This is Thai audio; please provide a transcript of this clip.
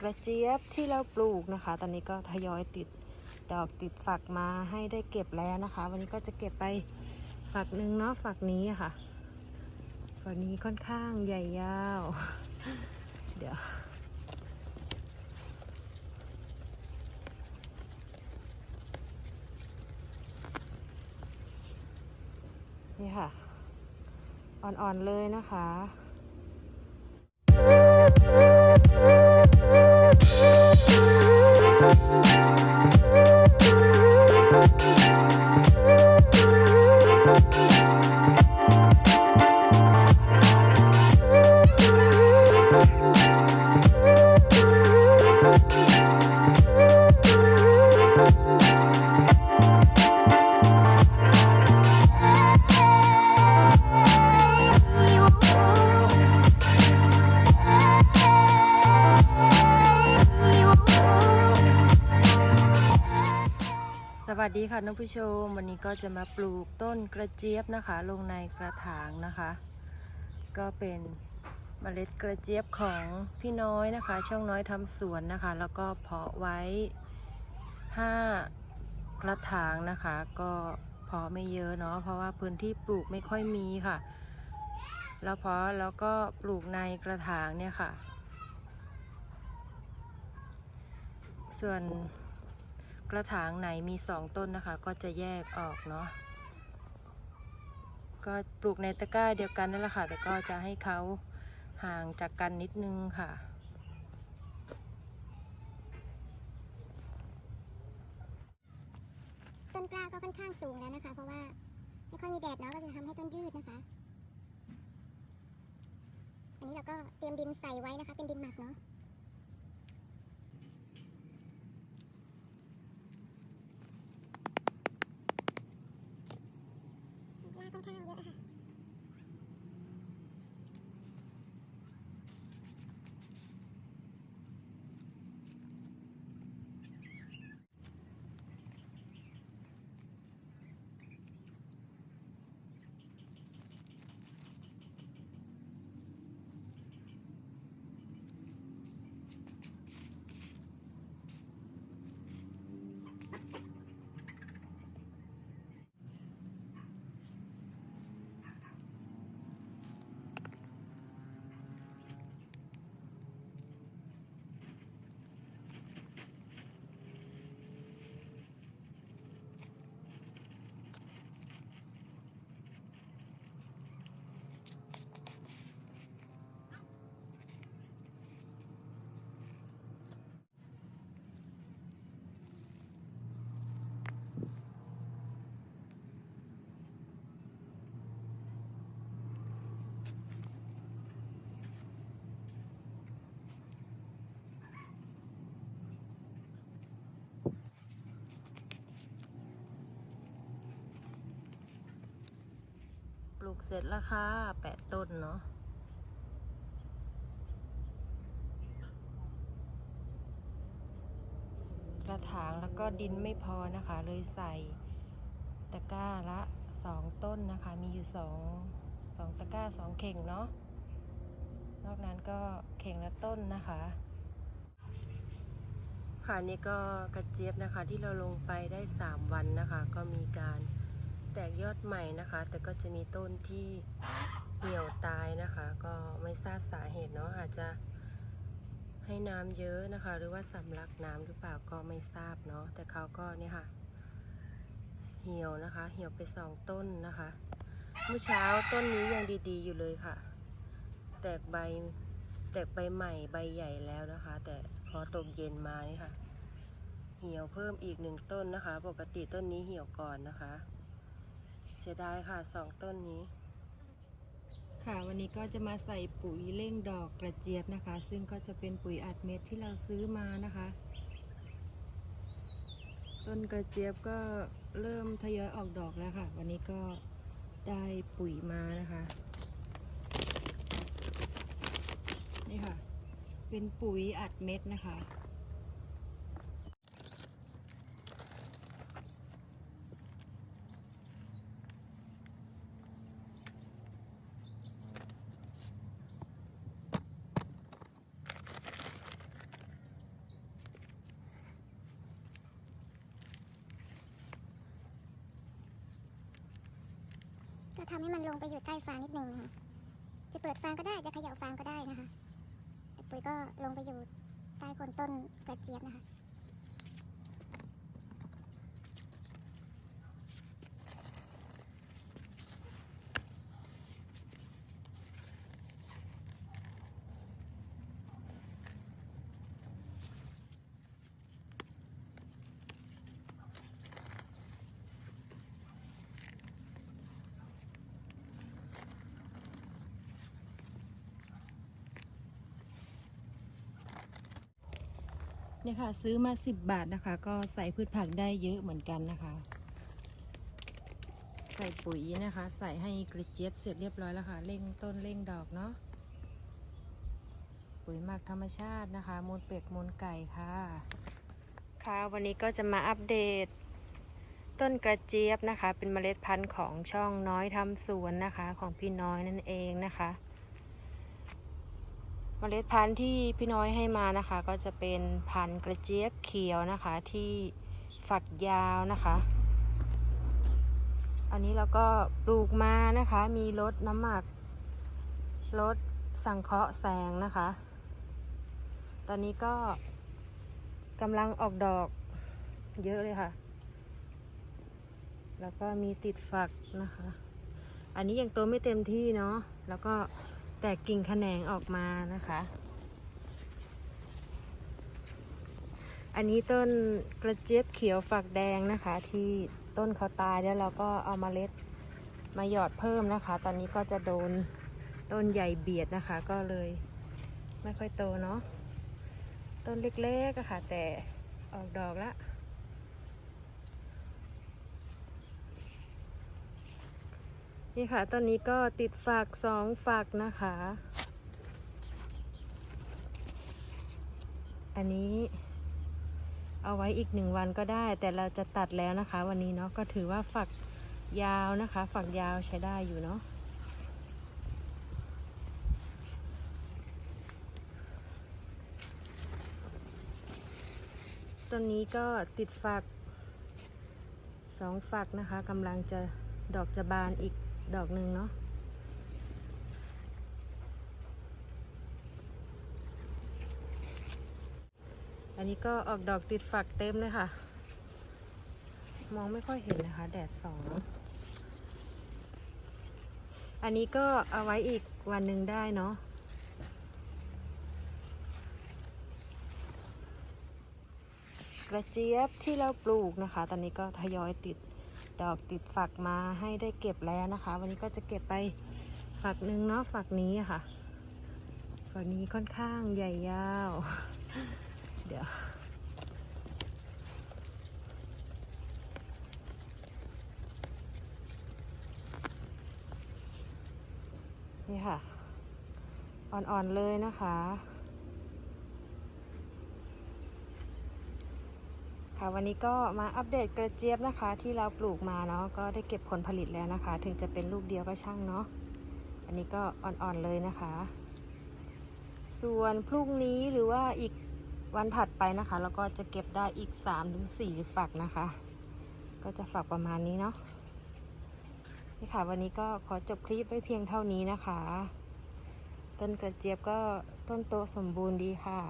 กระเจี๊ยบที่เราปลูกนะคะ ตอนนี้ก็ทยอยติดดอกติดฝักมาให้ได้เก็บแล้วนะคะ วันนี้ก็จะเก็บไปฝักหนึ่งเนาะฝักนี้ค่ะฝักนี้ค่อนข้างใหญ่ยาว เดี๋ยวนี่ค่ะ อ่อนๆเลยนะคะ ดีค่ะท่านผู้ชม วันนี้ก็จะมาปลูกต้นกระเจี๊ยบนะคะ ลงในกระถางนะคะ ก็เป็นเมล็ดกระเจี๊ยบของพี่น้อยนะคะ ช่องน้อยทำสวนนะคะ แล้วก็เพาะไว้ห้ากระถางนะคะ ก็เพาะไม่เยอะเนาะเพราะว่าพื้นที่ปลูกไม่ค่อยมีค่ะแล้วเพาะแล้วก็ปลูกในกระถางเนี่ยค่ะ ส่วน กระถางไหนมีสองต้นนะคะ ก็จะแยกออกเนาะก็ปลูกในตะกร้าเดียวกันนั่นแหละค่ะ แต่ก็จะให้เขาห่างจากกันนิดนึงค่ะ ต้นกล้าก็ค่อนข้างสูงแล้วนะคะ เพราะว่าไม่ค่อยมีแดดเนาะก็จะทำให้ต้นยืดนะคะ อันนี้เราก็เตรียมดินใส่ไว้นะคะ เป็นดินหมักเนาะ ลูกเสร็จแล้วค่ะแปดต้นเนาะกระถางแล้วก็ดินไม่พอนะคะ เลยใส่ตะกร้าละสองต้นนะคะ มีอยู่สองสองตะกร้าสองเข่งเนาะนอกนั้นก็เข่งละต้นนะคะ ค่ะนี่ก็กระเจี๊ยบนะคะที่เราลงไปได้ 3 วันนะคะ ก็มีการ แตกยอดใหม่นะคะ แต่ก็จะมีต้นที่เหี่ยวตายนะคะ ก็ไม่ทราบสาเหตุเนาะอาจจะให้น้ำเยอะนะคะ หรือว่าสำลักน้ำหรือเปล่าก็ไม่ทราบเนาะแต่เขาก็เนี่ยค่ะ เหี่ยวนะคะ เหี่ยวไปสองต้นนะคะ เมื่อเช้าต้นนี้ยังดีๆ อยู่เลยค่ะ แตกใบแตกใบใหม่ใบใหญ่แล้วนะคะ แต่พอตกเย็นมานี่ค่ะ เหี่ยวเพิ่มอีกหนึ่งต้นนะคะ ปกติต้นนี้เหี่ยวก่อนนะคะ เสียดายค่ะสองต้นนี้ ค่ะวันนี้ก็จะมาใส่ปุ๋ยเร่งดอกกระเจี๊ยบนะคะ ซึ่งก็จะเป็นปุ๋ยอัดเม็ดที่เราซื้อมานะคะ ต้นกระเจี๊ยบก็เริ่มทยอยออกดอกแล้วค่ะ วันนี้ก็ได้ปุ๋ยมานะคะ นี่ค่ะ เป็นปุ๋ยอัดเม็ดนะคะ ก็ทำให้มันลงไปอยู่ใต้ฟางนิดนึงค่ะจะเปิดฟางก็ได้จะเขย่าฟางก็ได้นะคะปุ๋ยก็ลงไปอยู่ใต้โคนต้นกระเจี๊ยบนะคะ เนี่ยค่ะ ซื้อมา 10 บาทนะคะ ก็ใส่พืชผักได้เยอะเหมือนกันนะคะ ใส่ปุ๋ยนะคะ ใส่ให้กระเจี๊ยบเสร็จเรียบร้อยแล้วค่ะเร่งต้นเร่งดอกเนาะปุ๋ยหมักธรรมชาตินะคะมูลเป็ดมูลไก่ค่ะ ค่ะวันนี้ก็จะมาอัปเดต ต้นกระเจี๊ยบนะคะ เป็นเมล็ดพันธุ์ของช่องน้อยทำสวนนะคะ ของพี่น้อยนั่นเองนะคะ เมล็ดพันธุ์ที่พี่น้อยให้มานะคะ ก็จะเป็นพันธุ์กระเจี๊ยบเขียวนะคะที่ฝักยาวนะคะ อันนี้เราก็ปลูกมานะคะ มีลดน้ำหมักลดสังเคราะห์แสงนะคะ ตอนนี้ก็กำลังออกดอกเยอะเลยค่ะ แล้วก็มีติดฝักนะคะ อันนี้ยังโตไม่เต็มที่เนาะแล้วก็ แตกกิ่งแขนงออกมานะคะ อันนี้ต้นกระเจี๊ยบเขียวฝักแดงนะคะ ที่ต้นเขาตายแล้วเราก็เอามาเล็ดมาหยอดเพิ่มนะคะ ตอนนี้ก็จะโดนต้นใหญ่เบียดนะคะ ก็เลยไม่ค่อยโตเนาะ ต้นเล็กๆอะค่ะ แต่ออกดอกแล้ว นี่ค่ะต้นนี้ก็ติดฝักสองฝักนะคะ อันนี้เอาไว้อีกหนึ่งวันก็ได้ แต่เราจะตัดแล้วนะคะ วันนี้เนาะก็ถือว่าฝักยาวนะคะ ฝักยาวใช้ได้อยู่เนาะต้นนี้ก็ติดฝักสองฝักนะคะกำลังจะดอกจะบานอีก ดอกหนึ่งเนาะอันนี้ก็ออกดอกติดฝักเต็มเลยค่ะ มองไม่ค่อยเห็นนะคะ แดดสองอันนี้ก็เอาไว้อีกวันหนึ่งได้เนาะกระเจี๊ยบที่เราปลูกนะคะ ตอนนี้ก็ทยอยติด ดอกติดฝักมาให้ได้เก็บแล้วนะคะ วันนี้ก็จะเก็บไปฝักหนึ่งเนาะฝักนี้ค่ะฝักนี้ค่อนข้างใหญ่ยาว เดี๋ยวนี่ค่ะ อ่อนๆเลยนะคะ ค่ะวันนี้ก็มาอัปเดตกระเจี๊ยบนะคะ ที่เราปลูกมาเนาะก็ได้เก็บผลผลิตแล้วนะคะ ถึงจะเป็นลูกเดียวก็ช่างเนาะอันนี้ก็อ่อนๆเลยนะคะ ส่วนพรุ่งนี้หรือว่าอีกวันถัดไปนะคะเราก็จะเก็บได้อีก 3-4ฝักนะคะ ก็จะฝักประมาณนี้เนาะนี่ค่ะวันนี้ก็ขอจบคลิปไว้เพียงเท่านี้นะคะ ต้นกระเจี๊ยบก็ต้นโตสมบูรณ์ดีค่ะ